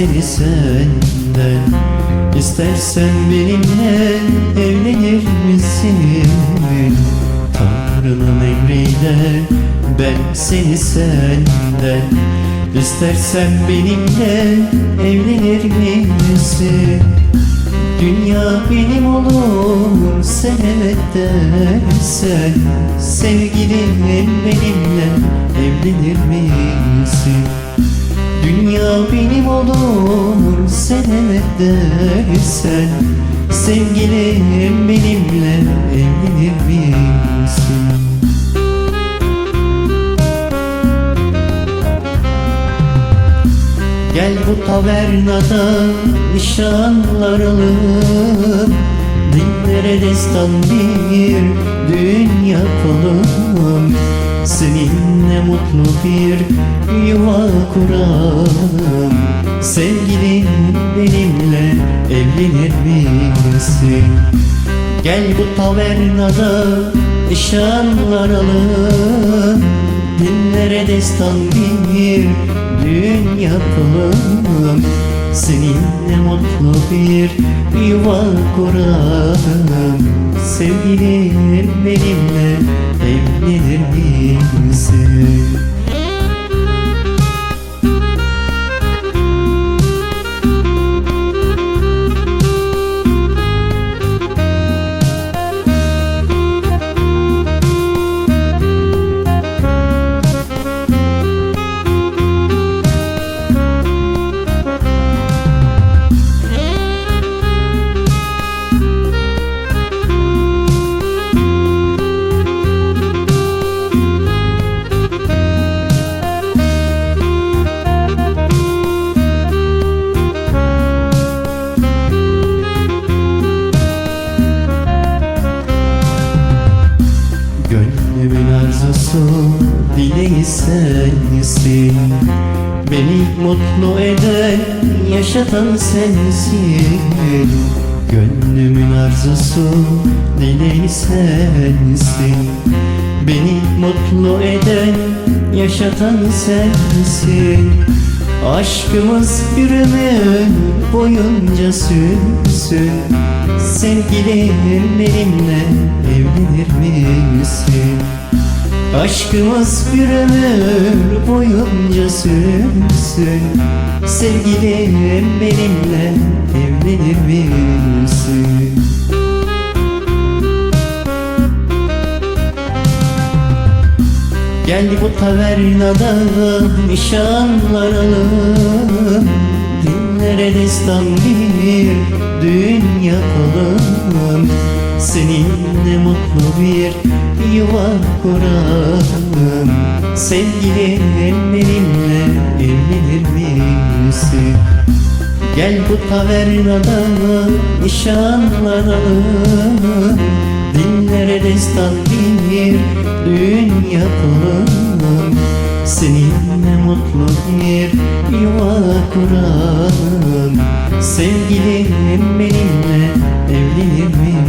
seni senden İstersen benimle evlenir misin? Tanrı'nın emriyle ben seni senden İstersen benimle evlenir misin? Dünya benim olur sen evet dersen Sevgilim benimle evlenir misin? Dünya benim olur sen evet dersen Sevgilim benimle evlenir misin? Gel bu tavernada nişanlar alalım Dillere destan bir düğün yapalım Seninle mutlu bir yuva kuralım Sevgilim benimle evlenir misin? Gel bu tavernada nişanlar Dillere destan bir düğün yapalım Seninle mutlu bir yuva kuralım Sevgilim benimle evlenir misin? Gönlümün arzusu dileği sensin Beni mutlu eden yaşatan sensin. Gönlümün arzusu dileği sensin Beni mutlu eden yaşatan sensin Aşkımız bir ömür boyunca sürsün Sevgilim benimle evlenir misin? Aşkımız bir ömür boyunca sürsün Sevgilim benimle evlenir misin? Gel bu tavernada nişanlar alalım Dinlere destan bir düğün yapalım Seninle mutlu bir yuva kuralım. Sevgilim benimle evlenir misin? Gel bu tavernada nişanlar destan bir düğün yapalım Seninle mutlu bir yuva kuralım Sevgilim benimle evlenir misin?